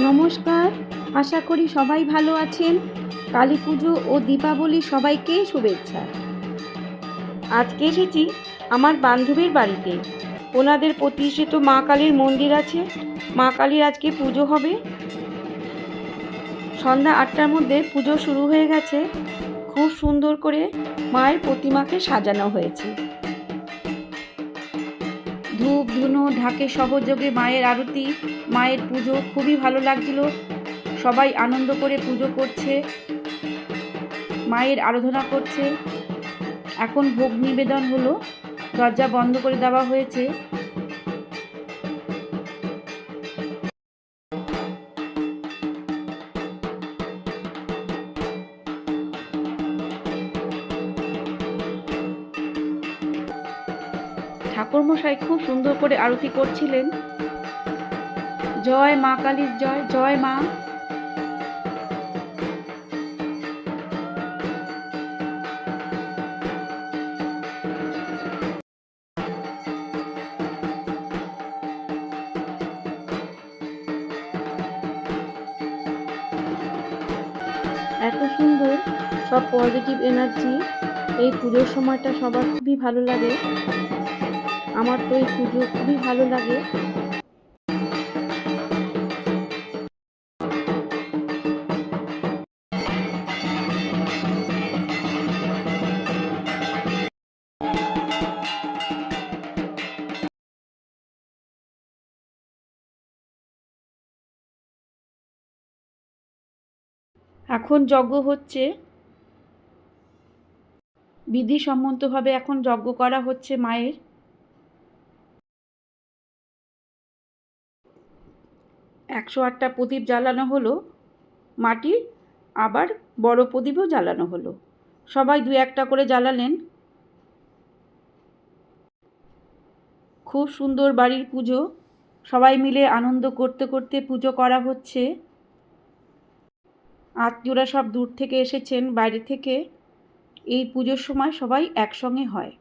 নমস্কার, আশা করি সবাই ভালো আছেন। কালী পুজো ও দীপাবলি সবাইকে শুভেচ্ছা। আজকে এসেছি আমার বান্ধবীর বাড়িতে। ওনাদের প্রতিষ্ঠিত মা কালীর মন্দির আছে। মা কালীর আজকে পুজো হবে। সন্ধ্যা আটটার মধ্যে পুজো শুরু হয়ে গেছে। খুব সুন্দর করে মায়ের প্রতিমাকে সাজানো হয়েছে। ধূপ, ধুনো, ঢাকে সহযোগে মায়ের আরতি, মায়ের পুজো খুবই ভালো লাগছিল। সবাই আনন্দ করে পুজো করছে, মায়ের আরাধনা করছে। এখন ভোগ নিবেদন হলো। দরজা বন্ধ করে দেওয়া হয়েছে। ঠাকুরমশাই খুব সুন্দর করে আরতি করছিলেন। জয় মা কালীর জয় জয় মা। এত সুন্দর, সব পজিটিভ এনার্জি এই পুজোর সময়টা সবার খুবই ভালো লাগে। আমার তো এই পুজো খুবই ভালো লাগে। এখন যজ্ঞ হচ্ছে। বিধি বিধিসম্মতভাবে এখন যজ্ঞ করা হচ্ছে মায়ের। একশো আটটা প্রদীপ জ্বালানো হলো, মাটির আবার বড় প্রদীপও জ্বালানো হলো। সবাই দু একটা করে জ্বালালেন। খুব সুন্দর বাড়ির পুজো। সবাই মিলে আনন্দ করতে করতে পুজো করা হচ্ছে। আত্মীয়রা সব দূর থেকে এসেছেন, বাইরে থেকে। এই পুজোর সময় সবাই একসঙ্গে হয়।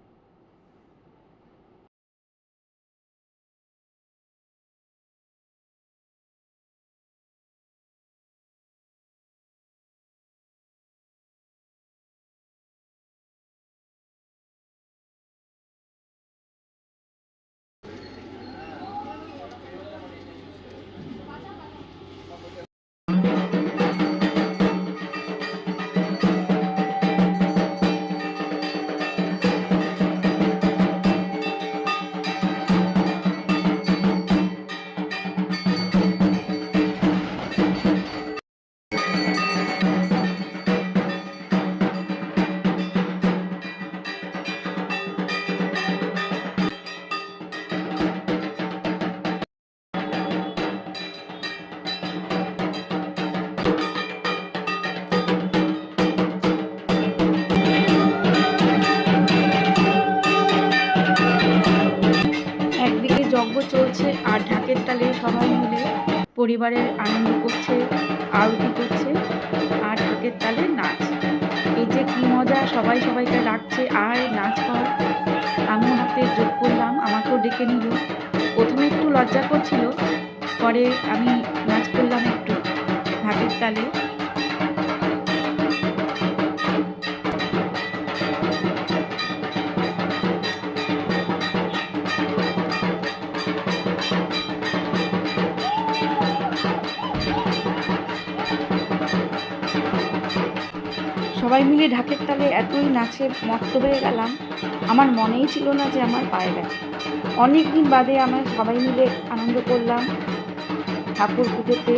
আর তালে সবাই মিলে পরিবারের আনন্দ করছে, আরতি করছে, আর ঢাকের তালে নাচ। এই যে কী মজা, সবাই সবাইকে ডাকছে আর নাচ কর। আমিও হাতে যোগ করলাম, আমাকেও ডেকে নিল। প্রথমে একটু লজ্জা করছিল, পরে আমি নাচ করলাম একটু ঢাকের তালে। সবাই মিলে ঢাকের তালে এতই নাচে মত্ত হয়ে গেলাম, আমার মনেই ছিল না যে আমার পায়ে ব্যথা। অনেক দিন বাদে আমরা সবাই মিলে আনন্দ করলাম ঠাকুর পুজোতে।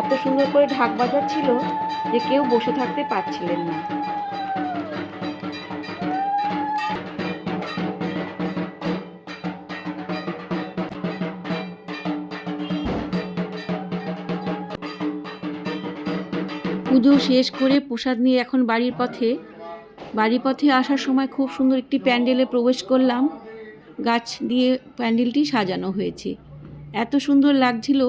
এত সুন্দর করে ঢাক বাজাচ্ছিল যে কেউ বসে থাকতে পারছিলেন না। পুজো শেষ করে প্রসাদ নিয়ে এখন বাড়ির পথে। বাড়ির পথে আসার সময় খুব সুন্দর একটি প্যান্ডেলে প্রবেশ করলাম। গাছ দিয়ে প্যান্ডেলটি সাজানো হয়েছে। এত সুন্দর লাগছিল।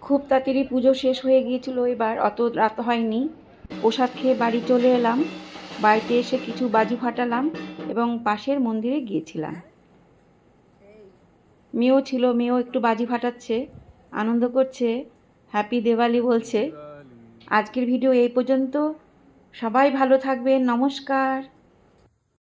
খুব তাড়াতাড়ি পুজো শেষ হয়ে গিয়েছিল এবার, অত রাত হয়নি। প্রসাদ খেয়ে বাড়ি চলে এলাম। বাড়িতে এসে কিছু বাজি ফাটালাম এবং পাশের মন্দিরে গিয়েছিলাম। মেয়েও ছিল, মেয়েও একটু বাজি ফাটাচ্ছে। আনন্দ করছে হ্যাপি দেওয়ালি বলছে। আজকের ভিডিও এই পর্যন্ত। সবাই ভালো থাকবেন নমস্কার।